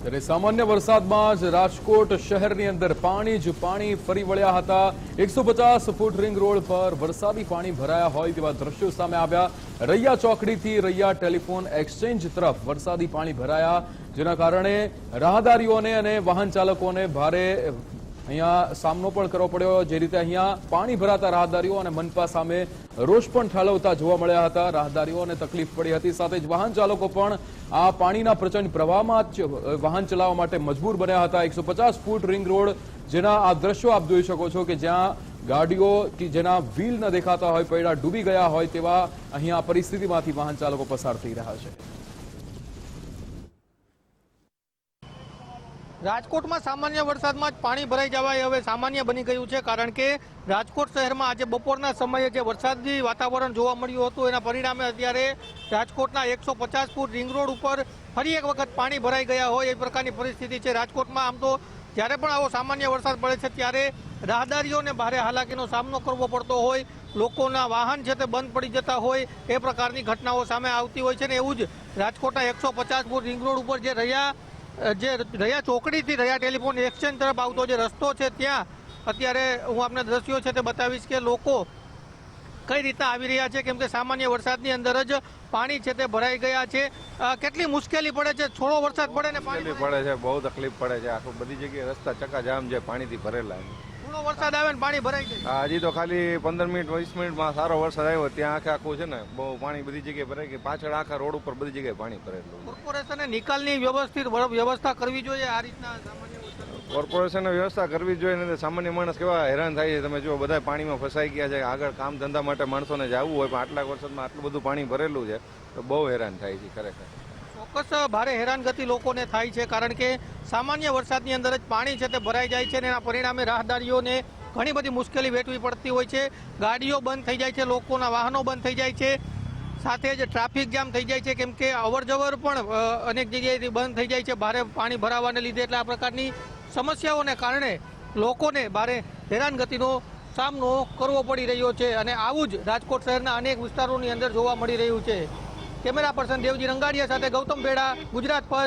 ત્યારે સામાન્ય વરસાદમાં જ રાજકોટ શહેરની અંદર પાણી જ પાણી ફરી વળ્યા હતા. એકસો પચાસ ફૂટ રિંગ રોડ પર વરસાદી પાણી ભરાયા હોય તેવા દ્રશ્યો સામે આવ્યા. રૈયા ચોકડીથી રૈયા ટેલિફોન એક્સચેન્જ તરફ વરસાદી પાણી ભરાયા, જેના કારણે રાહદારીઓને અને વાહન ચાલકોને ભારે અહીંયા સામનો પણ કરવો પડ્યો. જે રીતે અહીંયા પાણી ભરાતા રાહદારીઓ અને મનપા સામે રોષ પણ ઠાલવતા જોવા મળ્યા હતા. રાહદારીઓને તકલીફ પડી હતી. સાથે જ વાહન ચાલકો પણ આ પાણીના પ્રચંડ પ્રવાહમાં જ વાહન ચલાવવા માટે મજબૂર બન્યા હતા. એકસો ફૂટ રિંગ રોડ, જેના આ દ્રશ્યો આપ જોઈ શકો છો કે જ્યાં ગાડીઓ કે જેના વ્હીલ ન દેખાતા હોય, પૈડા ડૂબી ગયા હોય તેવા અહીંયા પરિસ્થિતિમાંથી વાહન ચાલકો પસાર થઈ રહ્યા છે. રાજકોટમાં સામાન્ય વરસાદમાં જ પાણી ભરાઈ જવા એ હવે સામાન્ય બની ગયું છે, કારણ કે રાજકોટ શહેરમાં આજે બપોરના સમયે જે વરસાદી વાતાવરણ જોવા મળ્યું હતું, એના પરિણામે અત્યારે રાજકોટના એકસો પચાસ ફૂટ રિંગ રોડ ઉપર ફરી એક વખત પાણી ભરાઈ ગયા હોય એ પ્રકારની પરિસ્થિતિ છે. રાજકોટમાં આમ તો જ્યારે પણ આવો સામાન્ય વરસાદ પડે છે, ત્યારે રાહદારીઓને ભારે હાલાકીનો સામનો કરવો પડતો હોય, લોકોના વાહન છે તે બંધ પડી જતા હોય, એ પ્રકારની ઘટનાઓ સામે આવતી હોય છે ને એવું જ રાજકોટના એકસો પચાસ ફૂટ રિંગ રોડ ઉપર જે રહ્યા જે રહ્યા ચોકડીથી રહ્યા ટેલિફોન એક્સચેન્જ તરફ આવતો જે રસ્તો છે ત્યાં, અત્યારે હું આપને દ્રશ્યો છે તે બતાવીશ કે લોકો કઈ રીતના આવી રહ્યા છે, કેમ કે સામાન્ય વરસાદની અંદર જ પાણી છે તે ભરાઈ ગયા છે. કેટલી મુશ્કેલી પડે છે? થોડો વરસાદ પડે ને પાણી પડે છે, બહુ તકલીફ પડે છે. આખું બધી જગ્યાએ રસ્તા ચકાજામ છે, પાણીથી ભરેલા છે. થોડો વરસાદ આવે ને પાણી ભરાઈ જાય. હજી તો ખાલી પંદર મિનિટ વીસ મિનિટમાં સારો વરસાદ આવ્યો. ત્યાં આખે આખું છે ને બહુ પાણી બધી જગ્યાએ ભરાઈ ગયું પાછળ આખા રોડ ઉપર બધી જગ્યાએ પાણી ભરેલું કોર્પોરેશને નિકાલની વ્યવસ્થિત વ્યવસ્થા કરવી જોઈએ આ રીતના સામાન્ય વરસાદ? વ્યવસ્થા કરવી જોઈએ નહીં સામાન્ય માણસ કેવા હેરાન થાય છે. તમે જો બધા પાણીમાં ફસાઈ ગયા છે. આગળ કામ ધંધા માટે માણસોને જવું હોય પણ આટલા વરસાદમાં આટલું બધું પાણી ભરેલું છે તો બહુ હેરાન થાય છે ખરેખર. ચોક્કસ ભારે હેરાનગતિ લોકોને થાય છે કારણ કે સામાન્ય વરસાદની અંદર જ પાણી છે તે ભરાઈ જાય છે અને એના પરિણામે રાહદારીઓને ઘણી બધી મુશ્કેલી વેઠવી પડતી હોય છે. ગાડીઓ બંધ થઈ જાય છે, લોકોના વાહનો બંધ થઈ જાય છે. સાથે જ ટ્રાફિક જામ થઈ જાય છે, કેમ કે અવરજવર પણ અનેક જગ્યાએથી બંધ થઈ જાય છે ભારે પાણી ભરાવાને લીધે. એટલે આ પ્રકારની સમસ્યાઓને કારણે લોકોને ભારે હેરાનગતિનો સામનો કરવો પડી રહ્યો છે અને આવું જ રાજકોટ શહેરના અનેક વિસ્તારોની અંદર જોવા મળી રહ્યું છે. કેમેરા પર્સન દેવજી રંગાડિયા સાથે ગૌતમ ભેડા ગુજરાત ફર્સ્ટ.